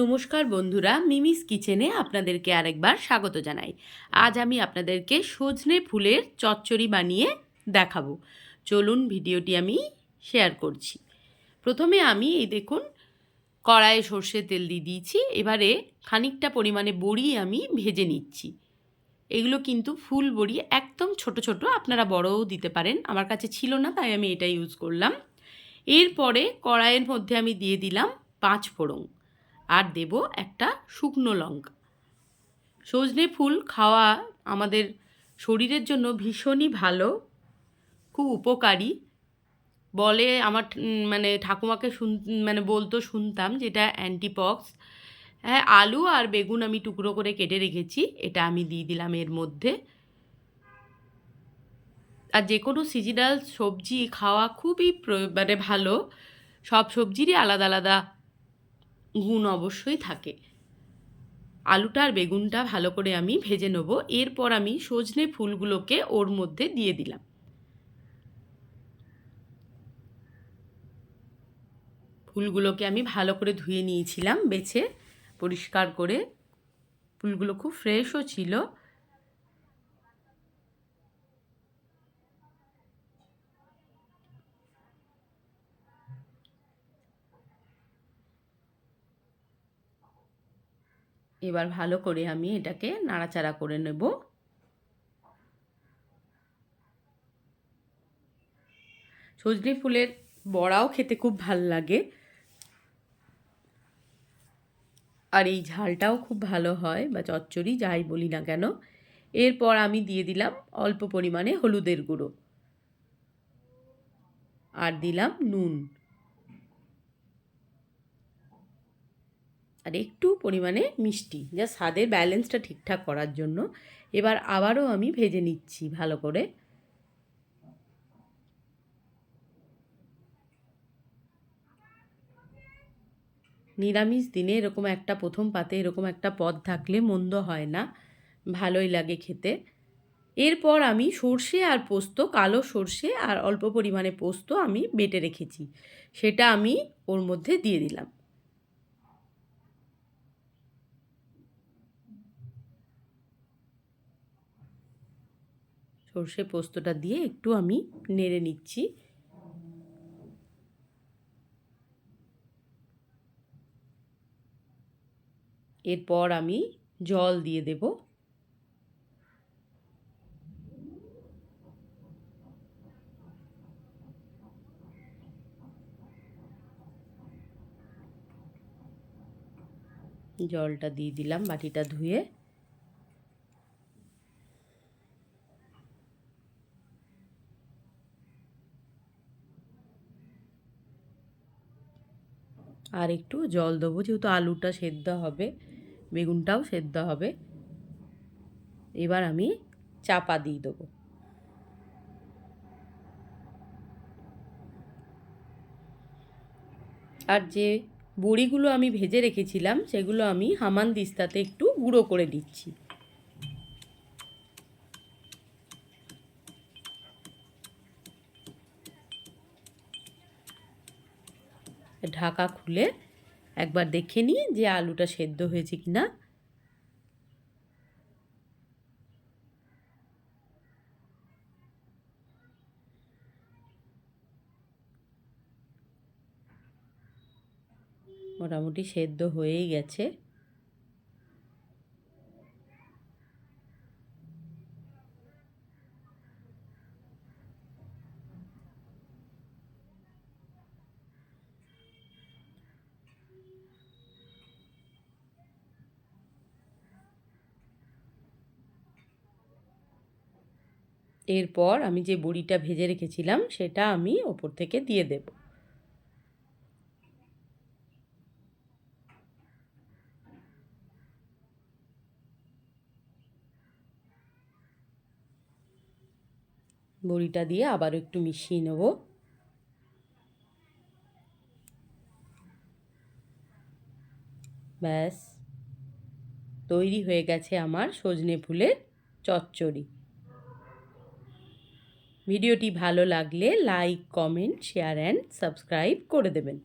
নমস্কার বন্ধুরা, মিমিস কিচেনে আপনাদেরকে আরেকবার স্বাগত জানাই। আজ আমি আপনাদেরকে সজনে ফুলের চচ্চড়ি বানিয়ে দেখাবো। চলুন ভিডিওটি আমি শেয়ার করছি। প্রথমে আমি এই দেখুন, কড়াইয়ে সর্ষের তেল দিয়ে দিয়েছি। এবারে খানিকটা পরিমাণে বড়ি আমি ভেজে নিচ্ছি। এগুলো কিন্তু ফুল বড়ি, একদম ছোট ছোট, আপনারা বড়ও দিতে পারেন। আমার কাছে ছিল না, তাই আমি এটা ইউজ করলাম। এরপরে কড়াইয়ের মধ্যে আমি দিয়ে দিলাম পাঁচ ফোড়ন। আর দেব একটা শুকনো লঙ্কা। সজনে ফুল খাওয়া আমাদের শরীরের জন্য ভীষণই ভালো, খুব উপকারী। বলে আমার মানে ঠাকুমাকে শুন মানে বলতো শুনতাম যেটা অ্যান্টিপক্স হ্যাঁ আলু আর বেগুন আমি টুকরো করে কেটে রেখেছি, এটা আমি দিয়ে দিলাম এর মধ্যে। আর যে কোনো সিজনাল সবজি খাওয়া খুবই মানে ভালো। সব সবজিরই আলাদা আলাদা গুণ অবশ্যই থাকে। আলুটা আর বেগুনটা ভালো করে আমি ভেজে নেব। এরপর আমি সজনে ফুলগুলোকে ওর মধ্যে দিয়ে দিলাম। ফুলগুলোকে আমি ভালো করে ধুয়ে নিয়েছিলাম, বেছে, পরিষ্কার করে। ফুলগুলো খুব ফ্রেশও ছিল। এবার ভালো করে আমি এটাকে নাড়াচাড়া করে নেব। সজনে ফুলের বড়াও খেতে খুব ভালো লাগে। আর এই ঝালটাও খুব ভালো হয় বা চচ্চড়ি, যাই বলি না কেন। এরপর আমি দিয়ে দিলাম অল্প পরিমাণে হলুদের গুঁড়ো। আর দিলাম নুন। আর একটু পরিমাণে মিষ্টি, যা স্বাদের ব্যালেন্সটা ঠিকঠাক করার জন্য। এবার আবারও আমি ভেজে নিচ্ছি ভালো করে। নিরামিষ দিনে এরকম একটা প্রথম পাতে এরকম একটা পদ থাকলে মন্দ হয় না, ভালোই লাগে খেতে। এরপর আমি সর্ষে আর পোস্ত, কালো সর্ষে আর অল্প পরিমাণে পোস্ত আমি বেটে রেখেছি, সেটা আমি ওর মধ্যে দিয়ে দিলাম। সর্ষে পোস্তটা দিয়ে একটু আমি নেড়ে নিচ্ছি। এরপর আমি জল দিয়ে দেব। জলটা দিয়ে দিলাম বাটিটা ধুয়ে। আর একটু জল দেবো, যেহেতু আলুটা সেদ্ধ হবে, বেগুনটাও সেদ্ধ হবে। এবার আমি চাপা দিয়ে দেবো। আর যে বড়িগুলো আমি ভেজে রেখেছিলাম, সেগুলো আমি হামান দিস্তাতে একটু গুঁড়ো করে দিচ্ছি। ঢাকা খুলে একবার দেখে নিই যে আলুটা সেদ্ধ হয়েছে কি না মোটামুটি সেদ্ধ হয়েই গেছে। এরপর আমি যে বড়িটা ভেজে রেখেছিলাম, সেটা আমি ওপর থেকে দিয়ে দেব। বড়িটা দিয়ে আবার একটু মিশিয়ে নেব। ব্যাস, তৈরি হয়ে গেছে আমার সজনে ফুলের চচ্চড়ি। ভিডিওটি ভালো লাগলে like comment share and subscribe করে দেবেন।